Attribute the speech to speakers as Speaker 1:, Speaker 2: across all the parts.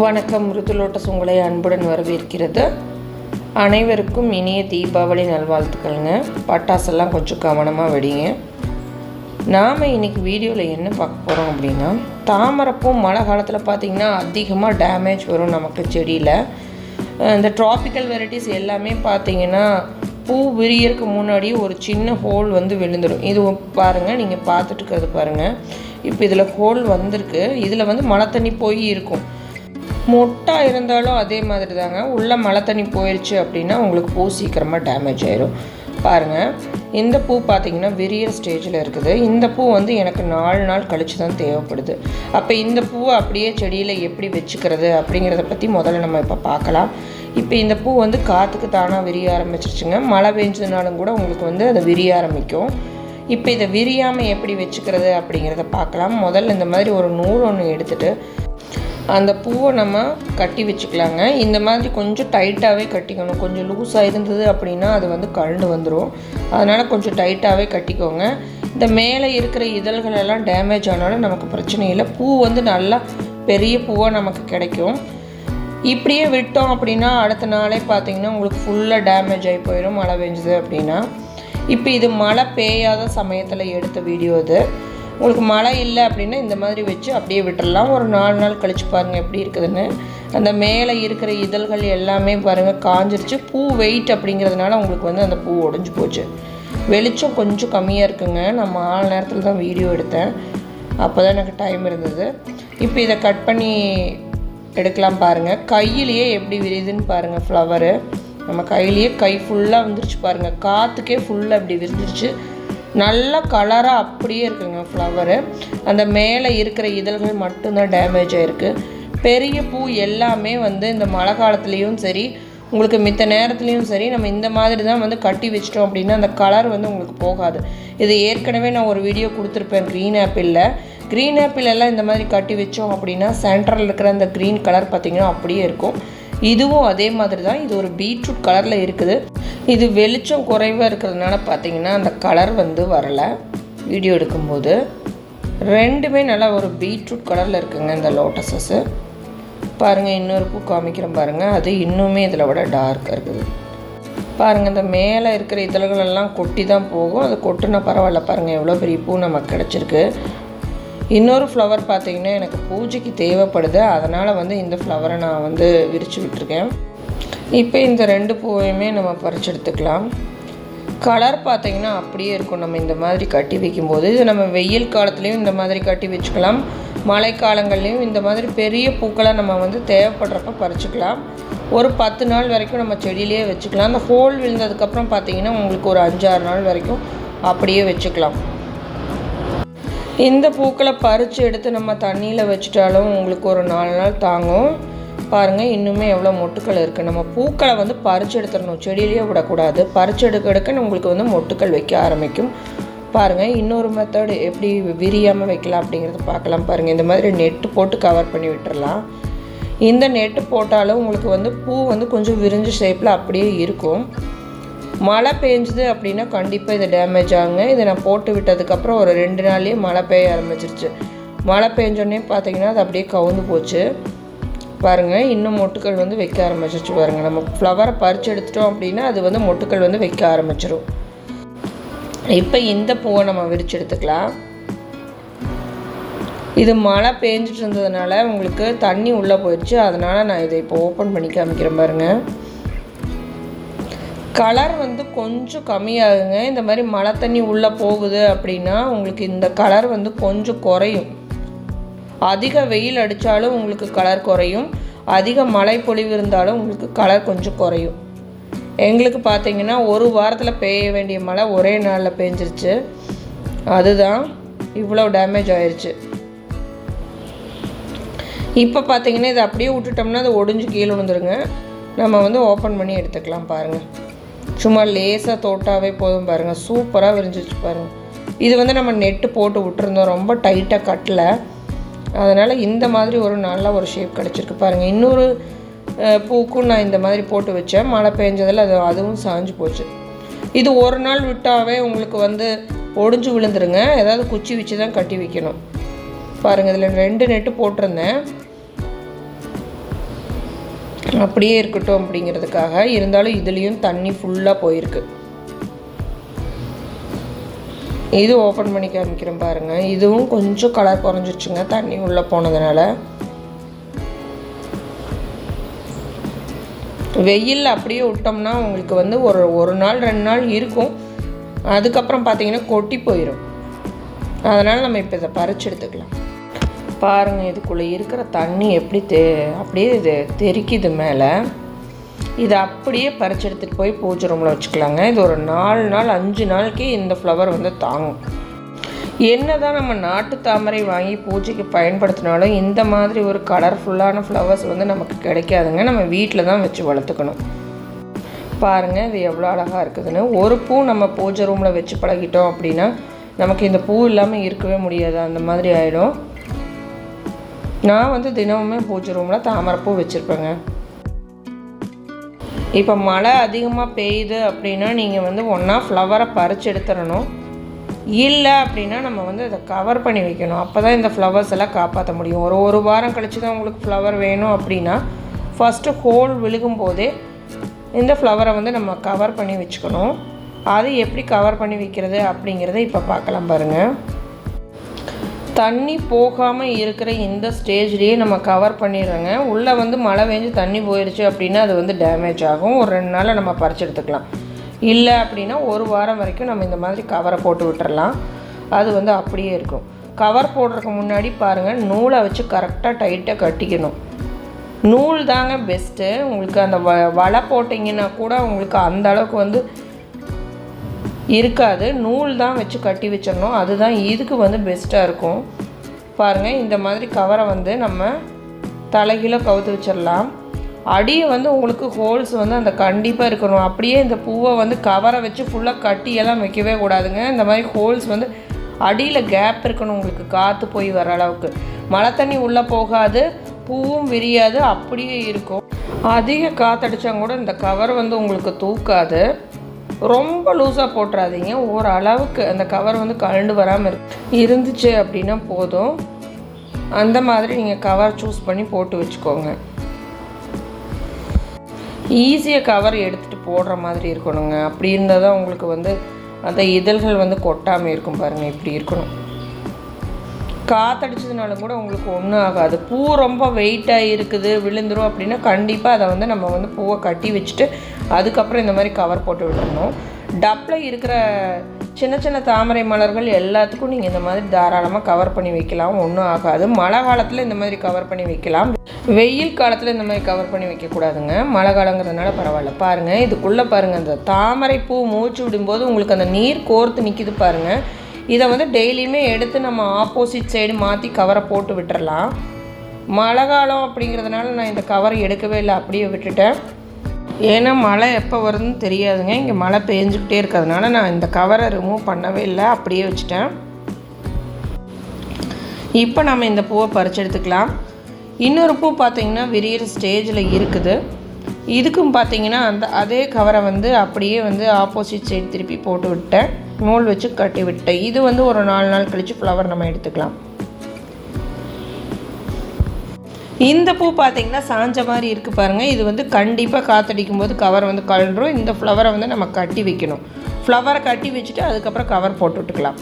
Speaker 1: வணக்கம் மிருதுலோட்டஸ் உங்களை அன்புடன் வரவேற்கிறது. அனைவருக்கும் இனிய தீபாவளி நல்வாழ்த்துக்கள்ங்க. பட்டாசெல்லாம் கொஞ்சம் கவனமாக வெடிங்க. நாம் இன்றைக்கி வீடியோவில் என்ன பார்க்க போகிறோம் அப்படின்னா தாமரைப்பூ மழை காலத்தில் பார்த்திங்கன்னா அதிகமாக டேமேஜ் வரும் நமக்கு செடியில். இந்த ட்ராபிக்கல் வெரைட்டிஸ் எல்லாமே பார்த்திங்கன்னா பூ விரியறதுக்கு முன்னாடி ஒரு சின்ன ஹோல் வந்து விழுந்துடும் இது பாருங்கள் நீங்கள் பார்த்துட்டு இருக்கிறது பாருங்கள் இப்போ இதில் ஹோல் வந்திருக்கு. இதில் வந்து மழை தண்ணி போய் இருக்கும். மொட்டாக இருந்தாலும் அதே மாதிரி தாங்க உள்ளே மழை தண்ணி போயிடுச்சு அப்படின்னா உங்களுக்கு பூ சீக்கிரமாக டேமேஜ் ஆயிரும். பாருங்கள் இந்த பூ பார்த்தீங்கன்னா விரியர் ஸ்டேஜில் இருக்குது. இந்த பூ வந்து எனக்கு நாலு நாள் கழித்து தான் தேவைப்படுது. அப்போ இந்த பூவை அப்படியே செடியில் எப்படி வச்சுக்கிறது அப்படிங்கிறத பற்றி முதல்ல நம்ம இப்போ பார்க்கலாம். இப்போ இந்த பூ வந்து காற்றுக்கு தானாக விரிய ஆரம்பிச்சிருச்சுங்க. மழை பெஞ்சதுனாலும் கூட உங்களுக்கு வந்து அதை விரிய ஆரம்பிக்கும். இப்போ இதை விரியாமல் எப்படி வச்சுக்கிறது அப்படிங்கிறத பார்க்கலாம். முதல்ல இந்த மாதிரி ஒரு நூல் ஒன்று எடுத்துகிட்டு அந்த பூவை நம்ம கட்டி வச்சுக்கலாங்க. இந்த மாதிரி கொஞ்சம் டைட்டாகவே கட்டிக்கணும். கொஞ்சம் லூஸாக இருந்தது அப்படின்னா அது வந்து கழண்டு வந்துடும் அதனால் கொஞ்சம் டைட்டாகவே கட்டிக்கோங்க. இந்த மேலே இருக்கிற இதழ்கள் எல்லாம் டேமேஜ் ஆனாலும் நமக்கு பிரச்சனை இல்லை. பூ வந்து நல்லா பெரிய பூவாக நமக்கு கிடைக்கும். இப்படியே விட்டோம் அப்படின்னா அடுத்த நாளே பார்த்தீங்கன்னா உங்களுக்கு ஃபுல்லாக டேமேஜ் ஆகி போயிடும் மழை பெஞ்சுது அப்படின்னா. இப்போ இது மழை பெய்யாத சமயத்தில் எடுத்த வீடியோ இது. உங்களுக்கு மழை இல்லை அப்படின்னா இந்த மாதிரி வச்சு அப்படியே விட்டுடலாம் ஒரு நாலு நாள் கழித்து பாருங்கள் எப்படி இருக்குதுன்னு. அந்த மேலே இருக்கிற இதழ்கள் எல்லாமே பாருங்கள் காஞ்சிருச்சு. பூ வெயிட் அப்படிங்கிறதுனால உங்களுக்கு வந்து அந்த பூ உடஞ்சி போச்சு. வெளிச்சம் கொஞ்சம் கம்மியாக இருக்குங்க. நான் மாலை நேரத்தில் தான் வீடியோ எடுத்தேன். அப்போ தான் எனக்கு டைம் இருந்தது. இப்போ இதை கட் பண்ணி எடுக்கலாம் பாருங்கள் கையிலேயே எப்படி விரியுதுன்னு பாருங்கள் ஃப்ளவரு நம்ம கையிலேயே கை ஃபுல்லாக வந்துருச்சு பாருங்கள் காற்றுக்கே ஃபுல்லாக அப்படி விரிஞ்சிருச்சு. நல்ல கலராக அப்படியே இருக்குங்க ஃப்ளவரு அந்த மேலே இருக்கிற இதழ்கள் மட்டும்தான் டேமேஜ் ஆகிருக்கு பெரிய பூ எல்லாமே வந்து இந்த மழை காலத்துலேயும் சரி உங்களுக்கு மித்த நேரத்துலேயும் சரி நம்ம இந்த மாதிரி தான் வந்து கட்டி வச்சிட்டோம் அப்படின்னா அந்த கலர் வந்து உங்களுக்கு போகாது. இது ஏற்கனவே நான் ஒரு வீடியோ கொடுத்துருப்பேன் க்ரீன் ஆப்பிளில் க்ரீன் ஆப்பிள் எல்லாம் இந்த மாதிரி கட்டி வச்சோம் அப்படின்னா சென்டரில் இருக்கிற அந்த க்ரீன் கலர் பார்த்திங்கன்னா அப்படியே இருக்கும். இதுவும் அதே மாதிரி தான் இது ஒரு பீட்ரூட் கலரில் இருக்குது. இது வெளிச்சம் குறைவாக இருக்கிறதுனால பார்த்தீங்கன்னா அந்த கலர் வந்து வரலை. வீடியோ எடுக்கும்போது. ரெண்டுமே நல்லா ஒரு பீட்ரூட் கலரில் இருக்குங்க இந்த லோட்டஸஸ்ஸு பாருங்கள் இன்னொரு பூ காமிக்கிறேன் பாருங்கள் அது இன்னுமே இதில் விட டார்க்காக இருக்குது. பாருங்கள் இந்த மேலே இருக்கிற இதழ்களெல்லாம் கொட்டி தான் போகும். அது கொட்டுனா பரவாயில்ல பாருங்கள் எவ்வளோ பெரிய பூ நமக்கு கிடச்சிருக்கு. இன்னொரு ஃப்ளவர் பார்த்தீங்கன்னா எனக்கு பூஜைக்கு தேவைப்படுது. அதனால் வந்து இந்த ஃப்ளவரை நான் வந்து விரித்து விட்டுருக்கேன். இப்போ இந்த ரெண்டு பூவையுமே நம்ம பறிச்சு எடுத்துக்கலாம் கலர் பார்த்திங்கன்னா அப்படியே இருக்கும். நம்ம இந்த மாதிரி கட்டி வைக்கும்போது இது நம்ம வெயில் காலத்துலேயும் இந்த மாதிரி கட்டி வச்சுக்கலாம். மழை காலங்கள்லேயும் இந்த மாதிரி பெரிய பூக்களை நம்ம வந்து தேவைப்படுறப்ப பறிச்சுக்கலாம். ஒரு பத்து நாள் வரைக்கும் நம்ம செடியிலேயே வச்சுக்கலாம். அந்த ஹோல் விழுந்ததுக்கப்புறம் பார்த்திங்கன்னா உங்களுக்கு ஒரு அஞ்சாறு நாள் வரைக்கும் அப்படியே வச்சுக்கலாம். இந்த பூக்களை பறித்து எடுத்து நம்ம தண்ணியில் வச்சுட்டாலும் உங்களுக்கு ஒரு நாலு நாள் தாங்கும். பாருங்கள் இன்னுமே எவ்வளோ மொட்டுக்கள் இருக்குது நம்ம பூக்களை வந்து பறித்து எடுத்துடணும். செடியிலேயே விடக்கூடாது. பறித்து எடுக்க எடுக்க உங்களுக்கு வந்து மொட்டுக்கள் வைக்க ஆரம்பிக்கும். பாருங்கள் இன்னொரு மெத்தடு எப்படி விரியாமல் வைக்கலாம் அப்படிங்கிறத பார்க்கலாம் பாருங்கள் இந்த மாதிரி நெட்டு போட்டு கவர் பண்ணி விட்டுறலாம். இந்த நெட்டு போட்டாலும் உங்களுக்கு வந்து பூ வந்து கொஞ்சம் விரிஞ்ச ஷேப்பில் அப்படியே இருக்கும். மழை பெஞ்சுது அப்படின்னா கண்டிப்பாக இது டேமேஜ் ஆகுங்க. இதை நான் போட்டு விட்டதுக்கப்புறம் ஒரு ரெண்டு நாள்லேயே மழை பெய்ய ஆரம்பிச்சிருச்சு. மழை பெஞ்சோடனே பார்த்தீங்கன்னா அது அப்படியே கவுந்து போச்சு. பாருங்கள் இன்னும் மொட்டுக்கள் வந்து வைக்க ஆரம்பிச்சிருச்சு பாருங்கள் நம்ம ஃப்ளவரை பறித்து எடுத்துட்டோம் அப்படின்னா அது வந்து மொட்டுக்கள் வந்து வைக்க ஆரம்பிச்சிடும் இப்போ இந்த பூவை நம்ம விரித்து எடுத்துக்கலாம். இது மழை பேஞ்சிட்டு இருந்ததுனால உங்களுக்கு தண்ணி உள்ளே போயிடுச்சு. அதனால் நான் இதை இப்போ ஓப்பன் பண்ணி காமிக்கிறேன் பாருங்கள் கலர் வந்து கொஞ்சம் கம்மியாகுங்க. இந்த மாதிரி மழை தண்ணி உள்ளே போகுது அப்படின்னா உங்களுக்கு இந்த கலர் வந்து கொஞ்சம் குறையும். அதிக வெயில் அடித்தாலும் உங்களுக்கு கலர் குறையும். அதிக மழை பொழிவு இருந்தாலும் உங்களுக்கு கலர் கொஞ்சம் குறையும். எங்களுக்கு பார்த்தீங்கன்னா ஒரு வாரத்தில் பெய்ய வேண்டிய மழை ஒரே நாளில் பெஞ்சிருச்சு. அதுதான் இவ்வளோ டேமேஜ் ஆயிடுச்சு இப்போ பார்த்தீங்கன்னா இதை அப்படியே விட்டுட்டோம்னா அது ஒடிஞ்சு கீழே விழுந்துருங்க. நம்ம வந்து ஓப்பன் பண்ணி எடுத்துக்கலாம் பாருங்கள் சும்மா லேசாக தோட்டாவே போதும் பாருங்கள் சூப்பராக விரிஞ்சிச்சு பாருங்கள் இது வந்து நம்ம நெட்டு போட்டு விட்டுருந்தோம். ரொம்ப டைட்டாக கட்டலை. அதனால் இந்த மாதிரி ஒரு நல்ல ஒரு ஷேப் கிடச்சிருக்கு பாருங்கள் இன்னொரு பூக்கும் நான் இந்த மாதிரி போட்டு வச்சேன். மழை பெஞ்சதில் அது அதுவும் சாஞ்சு போச்சு. இது ஒரு நாள் விட்டாவே உங்களுக்கு வந்து ஒடிஞ்சு விழுந்துருங்க. ஏதாவது குச்சி வச்சு தான் கட்டி வைக்கணும். பாருங்கள் இதில் ரெண்டு நெட்டு போட்டிருந்தேன். அப்படியே இருக்கட்டும் அப்படிங்கிறதுக்காக. இருந்தாலும் இதுலேயும் தண்ணி ஃபுல்லாக போயிருக்கு. இது ஓப்பன் பண்ணி காமிக்கிறேன் பாருங்கள் இதுவும் கொஞ்சம் கலர் குறைஞ்சிருச்சுங்க தண்ணி உள்ளே போனதுனால. வெயில் அப்படியே விட்டோம்னா உங்களுக்கு வந்து ஒரு ஒரு நாள் ரெண்டு நாள் இருக்கும். அதுக்கப்புறம் பார்த்தீங்கன்னா கொட்டி போயிடும் அதனால் நம்ம இப்போ இதை பறிச்சு எடுத்துக்கலாம். பாருங்கள் இதுக்குள்ளே இருக்கிற தண்ணி எப்படி தெ அப்படியே இது தெறிக்குது மேலே. இதை அப்படியே பறிச்சு எடுத்துகிட்டு போய் பூஜை ரூமில் வச்சுக்கலாங்க. இது ஒரு நாலு நாள் அஞ்சு நாளைக்கே இந்த ஃப்ளவர் வந்து தாங்கும். என்ன தான் நம்ம நாட்டு தாமரை வாங்கி பூஜைக்கு பயன்படுத்தினாலும் இந்த மாதிரி ஒரு கலர்ஃபுல்லான ஃப்ளவர்ஸ் வந்து நமக்கு கிடைக்காதுங்க. நம்ம வீட்டில் தான் வச்சு வளர்த்துக்கணும். பாருங்கள் இது எவ்வளோ அழகாக இருக்குதுன்னு. ஒரு பூ நம்ம பூஜை ரூமில் வச்சு பழகிட்டோம் அப்படின்னா நமக்கு இந்த பூ இல்லாமல் இருக்கவே முடியாது. அந்த மாதிரி ஆகிடும் நான் வந்து தினமுமே பூஜை ரூமில் தாமரைப்பூ வச்சுருப்பேங்க. இப்போ மழை அதிகமாக பெய்யுது அப்படின்னா நீங்கள் வந்து ஒன்றா ஃப்ளவரை பறித்து எடுத்துடணும். இல்லை அப்படின்னா நம்ம வந்து அதை கவர் பண்ணி வைக்கணும். அப்போ தான் இந்த ஃப்ளவர்ஸ் எல்லாம் காப்பாற்ற முடியும். ஒரு ஒரு வாரம் கழித்து தான் உங்களுக்கு ஃப்ளவர் வேணும் அப்படின்னா ஃபஸ்ட்டு ஹோல் விழுகும் போதே இந்த ஃப்ளவரை வந்து நம்ம கவர் பண்ணி வச்சுக்கணும். அது எப்படி கவர் பண்ணி வைக்கிறது அப்படிங்கிறத இப்போ பார்க்கலாம் பாருங்கள் தண்ணி போகாமல் இருக்கிற இந்த ஸ்டேஜ்லேயே நம்ம கவர் பண்ணிடுறோங்க. உள்ளே வந்து மழை பெஞ்சு தண்ணி போயிடுச்சு அப்படின்னா அது வந்து டேமேஜ் ஆகும். ஒரு ரெண்டு நாளில் நம்ம பறிச்செடுத்துக்கலாம் இல்லை அப்படின்னா ஒரு வாரம் வரைக்கும் நம்ம இந்த மாதிரி கவரை போட்டு விட்டுறலாம். அது வந்து அப்படியே இருக்கும். கவர் போடுறதுக்கு முன்னாடி பாருங்கள் நூலை வச்சு கரெக்டாக டைட்டாக கட்டிக்கணும். நூல் தாங்க பெஸ்ட்டு உங்களுக்கு அந்த வ வலை போட்டிங்கன்னா கூட உங்களுக்கு அந்த அளவுக்கு வந்து இருக்காது. நூல் தான் வச்சு கட்டி வச்சிடணும். அதுதான் இதுக்கு வந்து பெஸ்ட்டாக இருக்கும். பாருங்கள் இந்த மாதிரி கவரை வந்து நம்ம தலைகீழ கவுத்து வச்சிடலாம். அடியை வந்து உங்களுக்கு ஹோல்ஸ் வந்து அந்த கண்டிப்பாக இருக்கணும். அப்படியே இந்த பூவை வந்து கவரை வச்சு ஃபுல்லாக கட்டியெல்லாம் வைக்கவே கூடாதுங்க. இந்த மாதிரி ஹோல்ஸ் வந்து அடியில் கேப் இருக்கணும் உங்களுக்கு. காற்று போய் வர அளவுக்கு. மழை தண்ணி உள்ளே போகாது. பூவும் விரியாது. அப்படியே இருக்கும். அதிக காற்றடிச்சா கூட இந்த கவர் வந்து உங்களுக்கு தூக்காது. ரொம்ப லூஸாக போட்டுறாதீங்க. ஓரளவுக்கு அந்த கவர் வந்து கழண்டு வராமல் இருக்கு இருந்துச்சு அப்படின்னா போதும். அந்த மாதிரி நீங்கள் கவர் சூஸ் பண்ணி போட்டு வச்சுக்கோங்க. ஈஸியாக கவர் எடுத்துகிட்டு போடுற மாதிரி இருக்கணுங்க. அப்படி இருந்தால் தான் உங்களுக்கு வந்து அந்த இதழ்கள் வந்து கொட்டாமல் இருக்கும் பாருங்கள் இப்படி இருக்கணும். காற்றடிச்சதுனால கூட உங்களுக்கு ஒன்றும் ஆகாது. பூ ரொம்ப வெயிட்டாக இருக்குது விழுந்துரும் அப்படின்னா கண்டிப்பாக அதை வந்து நம்ம வந்து பூவை கட்டி வச்சுட்டு அதுக்கப்புறம் இந்த மாதிரி கவர் போட்டு விட்டுறணும். டப்பில் இருக்கிற சின்ன சின்ன தாமரை மலர்கள் எல்லாத்துக்கும் நீங்கள் இந்த மாதிரி தாராளமாக கவர் பண்ணி வைக்கலாம் ஒன்றும் ஆகாது. மழை காலத்தில் இந்த மாதிரி கவர் பண்ணி வைக்கலாம். வெயில் காலத்தில் இந்த மாதிரி கவர் பண்ணி வைக்கக்கூடாதுங்க. மழை காலங்கிறதுனால பரவாயில்ல. பாருங்கள் இதுக்குள்ளே பாருங்கள் அந்த தாமரை பூ மூச்சு விடும்போது உங்களுக்கு அந்த நீர் கோர்த்து நிற்கிது பாருங்கள் இதை வந்து டெய்லியுமே எடுத்து நம்ம ஆப்போசிட் சைடு மாற்றி கவரை போட்டு விட்டுறலாம். மழை காலம் அப்படிங்கிறதுனால நான் இந்த கவரை எடுக்கவே இல்லை அப்படியே விட்டுட்டேன். ஏன்னா மழை எப்போ வருதுன்னு தெரியாதுங்க. இங்கே மழை பெஞ்சிக்கிட்டே இருக்கிறதுனால நான் இந்த கவரை ரிமூவ் பண்ணவே இல்லை அப்படியே வச்சுட்டேன். இப்போ நம்ம இந்த பூவை பறிச்சு எடுத்துக்கலாம். இன்னொரு பூ பார்த்திங்கன்னா விரியிற ஸ்டேஜில் இருக்குது. இதுக்கும் பார்த்தீங்கன்னா அந்த அதே கவரை வந்து அப்படியே வந்து ஆப்போசிட் சைடு திருப்பி போட்டு விட்டேன் நூல் வச்சு கட்டி விட்டேன் இது வந்து ஒரு நாலு நாள் கழித்து ஃப்ளவர் நம்ம எடுத்துக்கலாம். இந்த பூ பார்த்திங்கன்னா சாஞ்ச மாதிரி இருக்குது பாருங்கள் இது வந்து கண்டிப்பாக காற்றடிக்கும் போது கவர் வந்து கழன்றும். இந்த ஃப்ளவரை வந்து நம்ம கட்டி வைக்கணும். ஃப்ளவரை கட்டி வச்சுட்டு அதுக்கப்புறம் கவர் போட்டு விட்டுக்கலாம்.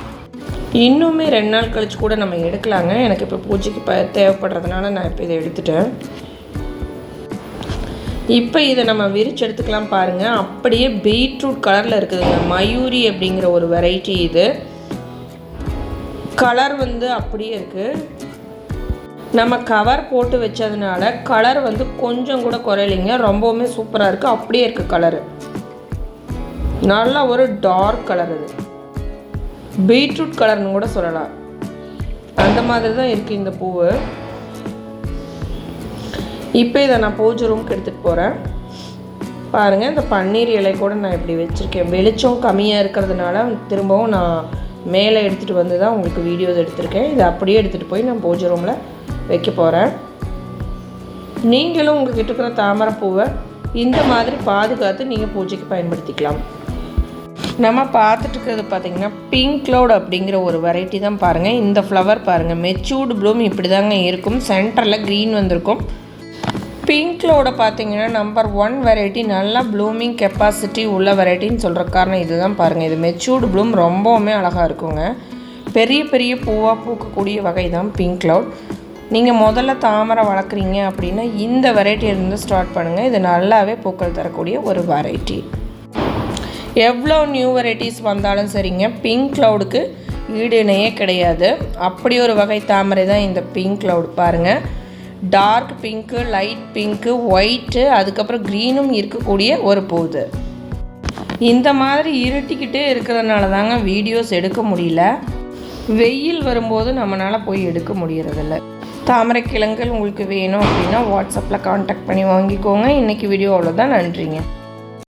Speaker 1: இன்னுமே ரெண்டு நாள் கழிச்சு கூட நம்ம எடுக்கலாங்க. எனக்கு இப்போ பூஜைக்கு ப தேவைப்படுறதுனால நான் இப்போ இதை எடுத்துட்டேன். இப்போ இதை நம்ம விரிச்சு எடுத்துக்கலாம் பாருங்கள் அப்படியே பீட்ரூட் கலரில் இருக்குதுங்க மயூரி அப்படிங்கிற ஒரு வெரைட்டி இது. கலர் வந்து அப்படியே இருக்குது நம்ம கவர் போட்டு வச்சதுனால கலர் வந்து கொஞ்சம் கூட குறையிலைங்க. ரொம்பவுமே சூப்பராக இருக்குது அப்படியே இருக்குது கலரு. நல்லா ஒரு டார்க் கலர் இது. பீட்ரூட் கலர்னு கூட சொல்லலாம். அந்த மாதிரி தான் இருக்குது இந்த பூவு. இப்போ இதை நான் பூஜை ரூமுக்கு எடுத்துகிட்டு போகிறேன். பாருங்கள் இந்த பன்னீர் இலை கூட நான் இப்படி வச்சுருக்கேன். வெளிச்சம் கம்மியாக இருக்கிறதுனால திரும்பவும் நான் மேலே எடுத்துகிட்டு வந்து தான் உங்களுக்கு வீடியோஸ் எடுத்திருக்கேன். இதை அப்படியே எடுத்துகிட்டு போய் நான் பூஜை ரூமில் வைக்க போகிறேன் நீங்களும் உங்கள்கிட்ட இருக்கிற தாமரை பூவை இந்த மாதிரி பாதுகாத்து நீங்கள் பூஜைக்கு பயன்படுத்திக்கலாம். நம்ம பார்த்துட்டு இருக்கிறது பார்த்திங்கன்னா பிங்க் க்ளவுட் அப்படிங்கிற ஒரு வெரைட்டி தான் பாருங்கள் இந்த ஃப்ளவர் பாருங்கள் மெச்சூர்டு ப்ளூம் இப்படி தாங்க இருக்கும். சென்டரில் க்ரீன் வந்திருக்கும். பிங்க்லோட பார்த்தீங்கன்னா நம்பர் ஒன் வெரைட்டி நல்லா ப்ளூமிங் கெப்பாசிட்டி உள்ள வெரைட்டின்னு சொல்கிற காரணம் இதுதான் பாருங்கள் இது மெச்சூர்டு ப்ளூம் ரொம்பவுமே அழகாக இருக்குங்க. பெரிய பெரிய பூவாக பூக்கக்கூடிய வகை தான் பிங்க் க்ளவுட் நீங்கள் முதல்ல தாமரை வளர்க்குறீங்க அப்படின்னா இந்த வெரைட்டியிலேருந்து ஸ்டார்ட் பண்ணுங்கள் இது நல்லாவே பூக்கள் தரக்கூடிய ஒரு வெரைட்டி எவ்வளோ நியூ வெரைட்டிஸ் வந்தாலும் சரிங்க பிங்க் க்ளவுடுக்கு ஈடு இணையே கிடையாது. அப்படி ஒரு வகை தாமரை தான் இந்த பிங்க் க்ளவுட் பாருங்கள் dark pink light pink white அதுக்கப்புறம் க்ரீனும் இருக்கக்கூடிய ஒரு பூது. இந்த மாதிரி இருட்டிக்கிட்டே இருக்கிறதுனால தாங்க வீடியோஸ் எடுக்க முடியல. வெயில் வரும்போது நம்மளால் போய் எடுக்க முடியறதில்ல. தாமரை கிழங்குகள் உங்களுக்கு வேணும் அப்படின்னா வாட்ஸ்அப்பில் காண்டாக்ட் பண்ணி வாங்கிக்கோங்க. இன்றைக்கி வீடியோ அவ்வளோதான் நன்றிங்க.